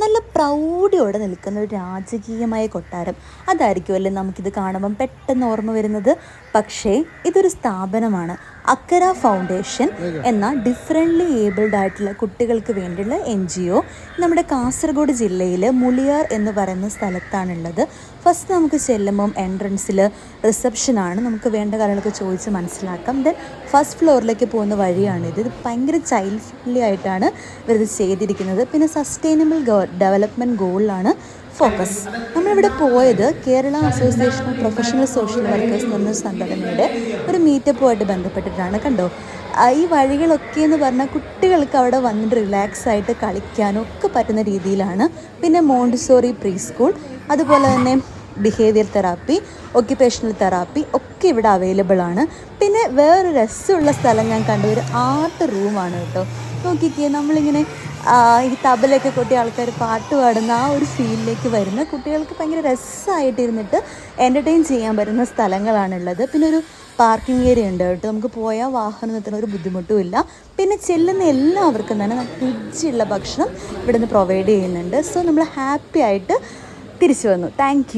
നല്ല പ്രൗഢിയോടെ നിൽക്കുന്ന ഒരു രാജകീയമായ കൊട്ടാരം. അതായിരിക്കുമല്ലേ നമുക്കിത് കാണുമ്പം പെട്ടെന്ന് ഓർമ്മ വരുന്നത്. പക്ഷേ ഇതൊരു സ്ഥാപനമാണ്. അക്കര ഫൗണ്ടേഷൻ എന്ന ഡിഫറെന്റ്ലി ഏബിൾഡ് ആയിട്ടുള്ള കുട്ടികൾക്ക് വേണ്ടിയുള്ള എൻ ജി ഒ. നമ്മുടെ കാസർഗോഡ് ജില്ലയിൽ മുളിയാർ എന്ന് പറയുന്ന സ്ഥലത്താണുള്ളത്. ഫസ്റ്റ് നമുക്ക് ചെല്ലുമ്പം എൻട്രൻസിൽ റിസപ്ഷനാണ് നമുക്ക് വേണ്ട കാര്യങ്ങളൊക്കെ ചോദിച്ച് മനസ്സിലാക്കാം. ദെൻ ഫസ്റ്റ് ഫ്ലോറിലേക്ക് പോകുന്ന വഴിയാണിത്. ഇത് ഭയങ്കര ചൈൽഡ് ഫ്രണ്ട്ലി ആയിട്ടാണ് ഇവരിത് ചെയ്തിരിക്കുന്നത്. പിന്നെ സസ്റ്റൈനബിൾ ഡെവലപ്മെന്റ് ഗോളിലാണ് ഫോക്കസ് നമ്മളിവിടെ പോയത് Kerala association of professional social workers എന്ന സംഘടനയുടെ ഒരു മീറ്റപ്പുമായിട്ട് ബന്ധപ്പെട്ടിട്ടാണ് കണ്ടോ? ഈ വഴികളൊക്കെ എന്ന് പറഞ്ഞാൽ കുട്ടികൾക്ക് അവിടെ വന്നിട്ട് റിലാക്സ് ആയിട്ട് കളിക്കാനും ഒക്കെ പറ്റുന്ന രീതിയിലാണ്. പിന്നെ മോണ്ടിസോറി പ്രീ സ്കൂൾ അതുപോലെ തന്നെ ബിഹേവിയർ തെറാപ്പി ഒക്യുപ്പേഷണൽ തെറാപ്പി ഒക്കെ ഇവിടെ അവൈലബിൾ ആണ്. പിന്നെ വേറൊരു രസമുള്ള സ്ഥലം ഞാൻ കണ്ട ഒരു ആർട്ട് റൂമാണ് കേട്ടോ. നോക്കിക്കേ നമ്മളിങ്ങനെ ഈ തബലൊക്കെ കൊട്ടി ആൾക്കാർ പാട്ട് പാടുന്ന ആ ഒരു ഫീലിലേക്ക് വരുന്ന കുട്ടികൾക്ക് ഭയങ്കര രസമായിട്ടിരുന്നിട്ട് എന്റർടൈൻ ചെയ്യാൻ പറ്റുന്ന സ്ഥലങ്ങളാണുള്ളത്. പിന്നെ ഒരു പാർക്കിംഗ് ഏരിയ ഉണ്ട് കേട്ടോ. നമുക്ക് പോയാൽ വാഹനം നിർത്തുന്ന ഒരു ബുദ്ധിമുട്ടുമില്ല. പിന്നെ ചെല്ലുന്ന എല്ലാവർക്കും തന്നെ നമുക്ക് രുചിയുള്ള ഭക്ഷണം ഇവിടുന്ന് പ്രൊവൈഡ് ചെയ്യുന്നുണ്ട്. സോ നമ്മൾ ഹാപ്പി ആയിട്ട് തിരിച്ചു വന്നു. താങ്ക്